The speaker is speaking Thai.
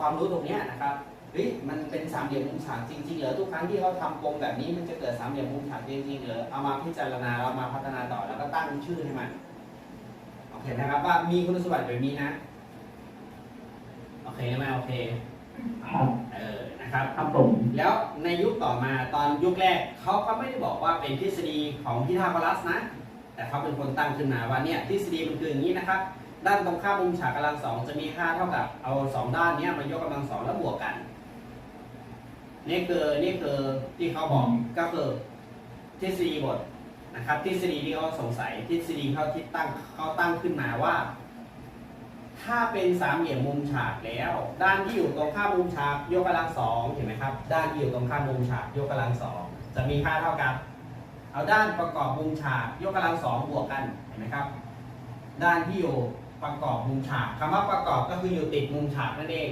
ความรู้ตรงเนี้ยนะครับเฮ้ยมันเป็นสามเหลี่ยมมุมฉากจริงๆเหรอทุกครั้งที่เขาทำกลมแบบนี้มันจะเกิดสามเหลี่ยมมุมฉากจริงๆเหรอเอามาพิจารณาเรามาพัฒนาต่อแล้วก็ตั้งชื่อให้มันโอเคนะครับว่ามีคุณสมบัติแบบนี้นะโอเคไหมโอเคครับเออนะครับครับผมแล้วในยุคต่อมาตอนยุคแรกเขาก็ไม่ได้บอกว่าเป็นทฤษฎีของพีทาโกรัสนะ แต่เขาเป็นคนตั้งขึ้นมาว่าเนี่ยทฤษฎีมันคืออย่างนี้นะครับ ด้านตรงข้ามมุมฉากกำลังสองจะมีค่าเท่ากับเอาสองด้านเนี้ยมายกกำลังสองแล้วบวกกัน นี่คือนี่คือที่เขาบอกก็คือทฤษฎีบทนะครับทฤษฎีที่เขาสงสัยทฤษฎีเขาที่ตั้งเขาตั้งขึ้นมาว่า ถ้าเป็นสามเหลี่ยมมุมฉากแล้ว ด้านที่อยู่ตรงข้ามมุมฉากยกกำลังสองเห็นไหมครับ ด้านที่อยู่ตรงข้ามมุมฉากยกกำลังสองจะมีค่าเท่ากับ เอาด้านประกอบมุมฉากยกกำลังสองบวกกันเห็นไหมครับ ด้านที่อยู่ ประกอบมุมฉากคำว่าประกอบก็คืออยู่ติดมุมฉากนั่นเอง